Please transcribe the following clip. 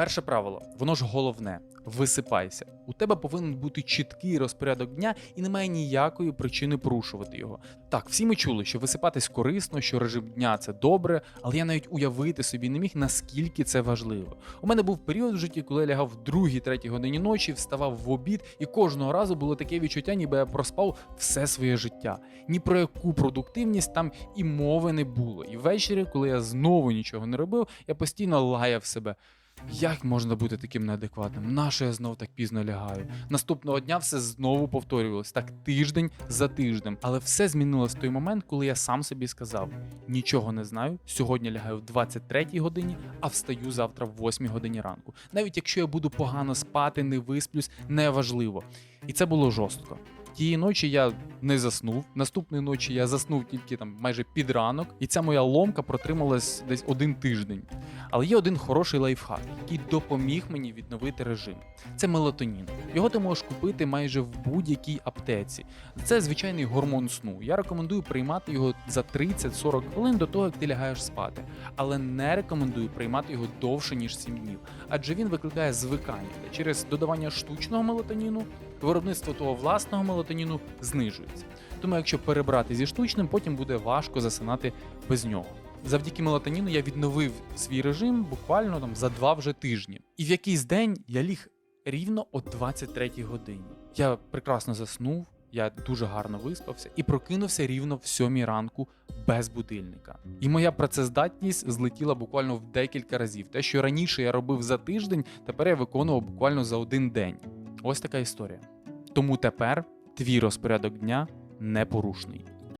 Перше правило, воно ж головне. Висипайся. У тебе повинен бути чіткий розпорядок дня і немає ніякої причини порушувати його. Так, всі ми чули, що висипатись корисно, що режим дня це добре, але я навіть уявити собі не міг, наскільки це важливо. У мене був період в житті, коли я лягав в другій, третій годині ночі, вставав в обід, і кожного разу було таке відчуття, ніби я проспав все своє життя. Ні про яку продуктивність там і мови не було. І ввечері, коли я знову нічого не робив, я постійно лаяв себе. Як можна бути таким неадекватним? Нащо я знов так пізно лягаю? Наступного дня все знову повторювалось так тиждень за тижнем. Але все змінилось в той момент, коли я сам собі сказав: нічого не знаю. Сьогодні лягаю в 23-й годині, а встаю завтра в 8 годині ранку. Навіть якщо я буду погано спати, не висплюсь, неважливо. І це було жорстко. Тієї ночі я не заснув. Наступної ночі я заснув тільки там майже під ранок, і ця моя ломка протрималась десь один тиждень. Але є один хороший лайфхак, який допоміг мені відновити режим. Це мелатонін. Його ти можеш купити майже в будь-якій аптеці. Це звичайний гормон сну. Я рекомендую приймати його за 30-40 хвилин до того, як ти лягаєш спати. Але не рекомендую приймати його довше ніж 7 днів, адже він викликає звикання через додавання штучного мелатоніну. Виробництво того власного мелатоніну знижується. Тому, якщо перебрати зі штучним, потім буде важко засинати без нього. Завдяки мелатоніну я відновив свій режим буквально там за два вже тижні. І в якийсь день я ліг рівно о 23 годині. Я прекрасно заснув, я дуже гарно виспався і прокинувся рівно в 7 ранку без будильника. І моя працездатність злетіла буквально в декілька разів. Те, що раніше я робив за тиждень, тепер я виконував буквально за один день. Ось така історія. Тому тепер твій розпорядок дня непорушний.